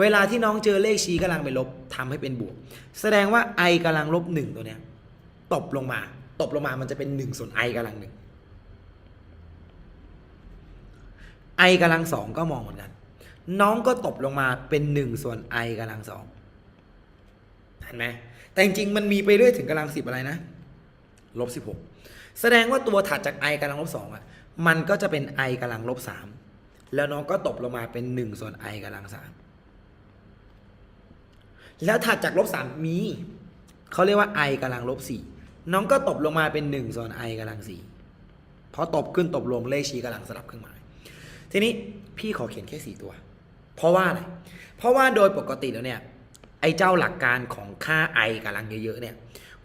เวลาที่น้องเจอเลขชี้กำลังเป็นลบทำให้เป็นบวก แสดงว่า i กำลังลบหนึ่งตัวเนี้ยตบลงมา ตบลงมามันจะเป็นหนึ่งส่วน i กำลังหนึ่ง i กำลังสองก็มองเหมือนกัน น้องก็ตบลงมาเป็นหนึ่งส่วน i กำลังสองเห็นไหมแต่จริงๆมันมีไปเรื่อยถึงกำลังสิบอะไรนะลบสิบหกแสดงว่าตัวถัดจาก i กำลังลบสองอะมันก็จะเป็น i กำลังลบสามแล้วน้องก็ตบลงมาเป็นหนึ่งส่วน i กำลังสาม แล้วถัดจากลบสามมีเขาเรียกว่า i กำลังลบสี่น้องก็ตบลงมาเป็นหนึ่งส่วน i กำลังสี่เพราะตบขึ้นตบลงเลขชี้กำลังสลับเครื่องหมาย ทีนี้พี่ขอเขียนแค่สี่ตัว เพราะว่าอะไรเพราะว่าโดยปกติแล้วเนี่ยไอ้เจ้าหลักการของค่า i กำลังเยอะๆเนี่ย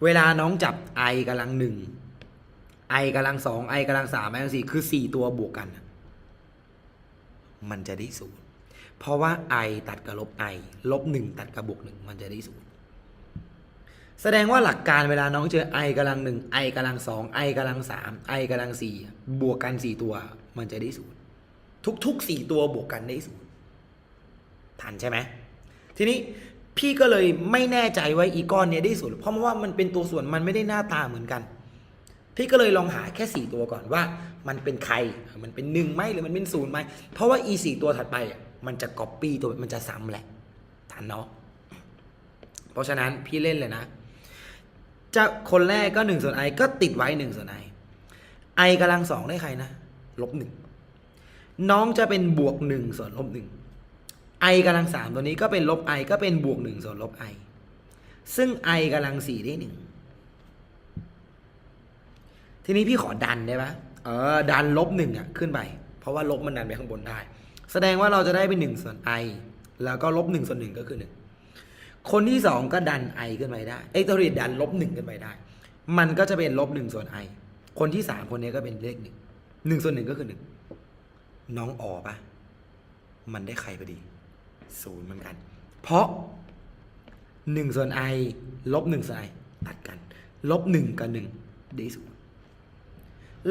เวลาน้องจับ i กำลังหนึ่ง i กำลังสอง i กำลังสาม i กำลังสี่คือสี่ตัวบวกกัน มันจะได้ศูนย์ เพราะว่า i ตัดกับลบ i ลบหนึ่งตัดกับบวกหนึ่งมันจะได้ศูนย์แสดงว่าหลักการเวลาน้องเจอ i กำลังหนึ่ง i กำลังสอง i กำลังสาม i กำลังสี่บวกกันสี่ตัว มันจะได้ศูนย์ทุกๆสี่ตัวบวกกันได้ศูนย์ทันใช่ไหมทีนี้พี่ก็เลยไม่แน่ใจว่าอีก้อนเนี้ยได้ศูนย์เพราะว่ามันเป็นตัวส่วนมันไม่ได้หน้าตาเหมือนกัน พี่ก็เลยลองหาแค่สี่ตัวก่อนว่า มันเป็นใครมันเป็นหนึ่งไหมหรือมันเป็นศูนย์ไหมเพราะว่าอีสี่ตัวถัดไปอะ มันจะก๊อปปี้ตัวมันจะซ้ำแหละทันเนาะเพราะฉะนั้นพี่เล่นเลยนะจะคนแรกก็หนึ่งส่วนไอก็ติดไว้หนึ่งส่วนไอไอกำลังสองได้ใครนะลบหนึ่งน้องจะเป็นบวกหนึ่งส่วนลบหนึ่งไอกำลังสามตัวนี้ก็เป็นลบไอก็เป็นบวกหนึ่งส่วนลบไอซึ่งไอกำลังสี่ได้หนึ่งทีนี้พี่ขอดันได้ปะเออดันลบหนึ่งอะขึ้นไป เพราะว่าลบมันดันไปข้างบนได้ แสดงว่าเราจะได้เป็นหนึ่งส่วนไอแล้วก็ลบหนึ่งส่วนหนึ่งก็คือหนึ่งคนที่สองก็ดันไอขึ้นไปได้ไอ้ตัวเรียดันลบหนึ่งขึ้นไปได้ มันก็จะเป็นลบหนึ่งส่วนไอคนที่สามคนนี้ก็เป็นเลขหนึ่งหนึ่งส่วนหนึ่งก็คือหนึ่งน้องออปะมันได้ใครพอดีศูนย์เหมือนกัน เพราะหนึ่งส่วนไอลบหนึ่งส่วนไอตัดกัน ลบหนึ่งกับหนึ่งได้ศูนย์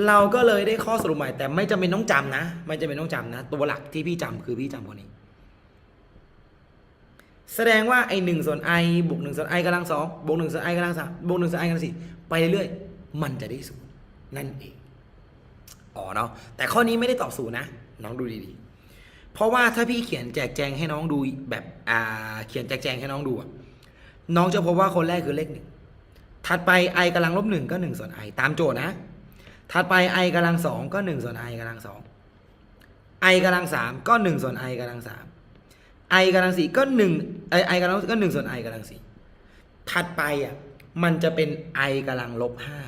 เราก็เลยได้ข้อสรุปใหม่ แต่ไม่จำเป็นต้องจำนะ ไม่จำเป็นต้องจำนะ ตัวหลักที่พี่จำคือพี่จำคนนี้ แสดงว่าไอหนึ่งส่วนไอบวกหนึ่งส่วนไอกำลังสองบวกหนึ่งส่วนไอกำลังสามบวกหนึ่งส่วนไอกำลังสี่ไปเรื่อยๆมันจะได้ศูนย์นั่นเองอ๋อเนาะแต่ข้อนี้ไม่ได้ตอบศูนย์นะน้องดูดีๆ เพราะว่าถ้าพี่เขียนแจกแจงให้น้องดูแบบอ่าเขียนแจกแจงให้น้องดูน้องจะพบว่าคนแรกคือเลขหนึ่งถัดไป i กำลังลบหนึ่งก็หนึ่งส่วน i ตามโจทย์นะ ถัดไป i กำลังสองก็หนึ่งส่วน i กำลังสอง i กำลังสามก็หนึ่งส่วน i กำลังสาม i กำลังสี่ก็หนึ่งไอ i กำลังก็หนึ่งส่วน i กำลังสี่ถัดไปอะมันจะเป็น i กำลังลบห้า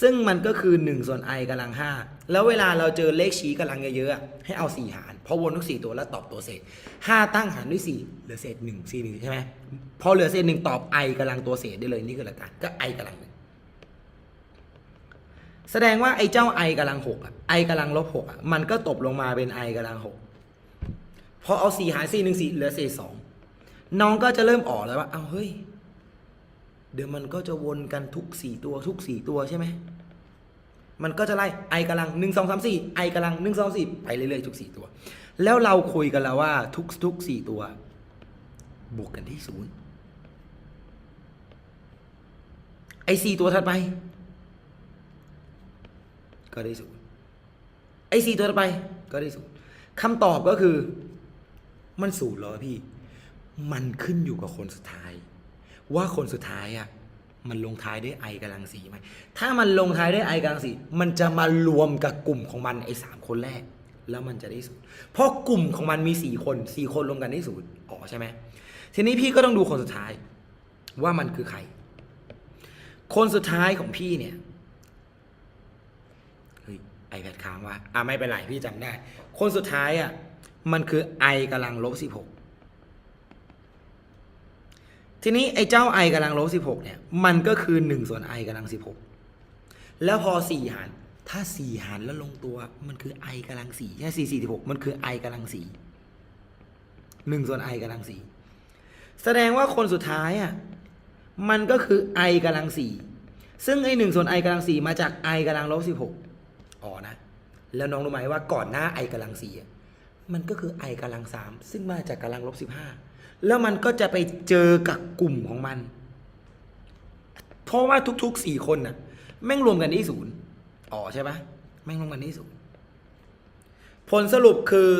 ซึ่งมันก็คือ1ส่วน i กำลัง5แล้วเวลาเราเจอเลขชี้กำลังเยอะๆให้เอา 4 หาร เพราะวนทุก 4 ตัวแล้วตอบตัวเศษ 5 ตั้งหารด้วย 4 เหลือเศษ1 4 1ใช่ไหมพอเหลือเศษ1ตอบ i กำลังตัวเศษได้เลยนี่คือหลักการก็ i กำลังหนึ่ง แสดงว่าไอ้เจ้า i กำลัง6อะ i กำลังลบ6อะ มันก็ตบลงมาเป็น i กำลัง6พอเอา4หาร4 1 4เหลือเศษ2น้องก็จะเริ่มออกแล้วว่า เอาเฮ้ย เดี๋ยวมันก็จะวนกันทุกสี่ตัวทุกสี่ตัวใช่ไหม มันก็จะไล่ไอกำลังหนึ่งสองสามสี่ไอกำลังหนึ่งสองสี่ไปเรื่อยๆทุกสี่ตัว แล้วเราคุยกันแล้วว่าทุกทุกสี่ตัว บวกกันที่ศูนย์ไอสี่ตัวถัดไป ก็ได้ศูนย์ไอสี่ตัวไปก็ได้ศูนย์คำตอบก็คือ มันศูนย์เหรอพี่ มันขึ้นอยู่กับคนสุดท้าย ว่าคนสุดท้ายอะมันลงท้ายด้วยไอกำลังสีไหมถ้ามันลงท้ายด้วยไอกำลังสีมันจะมารวมกับกลุ่มของมันไอสามคนแรก แล้วมันจะได้ศูนย์เพราะกลุ่มของมันมีสี่คนสี่คนรวมกันได้ศูนย์อ๋อใช่ไหมทีนี้พี่ก็ต้องดูคนสุดท้าย ว่ามันคือใคร คนสุดท้ายของพี่เนี่ย เฮ้ยไอแพดค้างวะอะไม่เป็นไรพี่จำได้ คนสุดท้ายอะมันคือไอกำลังลบสิบหกทีนี้ไอ้เจ้า i กำลังลบสิบหกเนี่ยมันก็คือหนึ่งส่วน i กำลังสิบหกแล้วพอสี่หารถ้าสี่หารแล้วลงตัวมันคือ i กำลังสี่ใช่สี่สี่สิบหกมันคือ i กำลังสี่หนึ่งส่วน i กำลังสี่แสดงว่าคนสุดท้ายอะมันก็คือ i กำลังสี่ซึ่งไอ้หนึ่งส่วน i กำลังสี่มาจาก i กำลังลบสิบหก อ๋อนะ แล้วน้องรู้ไหมว่าก่อนหน้า i กำลังสี่มันก็คือ i กำลังสามซึ่งมาจากกำลังลบสิบห้าแล้วมันก็จะไปเจอกับกลุ่มของมัน เพราะว่าทุกๆสี่คนน่ะ แม่งรวมกันที่ศูนย์อ๋อใช่ปะแม่งรวมกันที่ศูนย์ผลสรุปคือ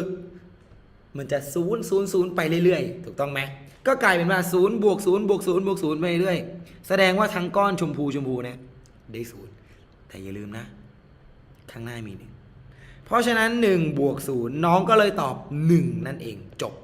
มันจะศูนย์ศูนย์ศูนย์ไปเรื่อยๆ ถูกต้องไหมก็กลายเป็นว่าศูนย์บวกศูนย์บวกศูนย์บวกศูนย์ไปเรื่อยๆแสดงว่าทั้งก้อนชมพูชมพูเนี่ยได้ศูนย์แต่อย่าลืมนะ ข้างหน้ามีหนึ่งเพราะฉะนั้นหนึ่งบวกศูนย์น้องก็เลยตอบหนึ่งนั่นเองจบ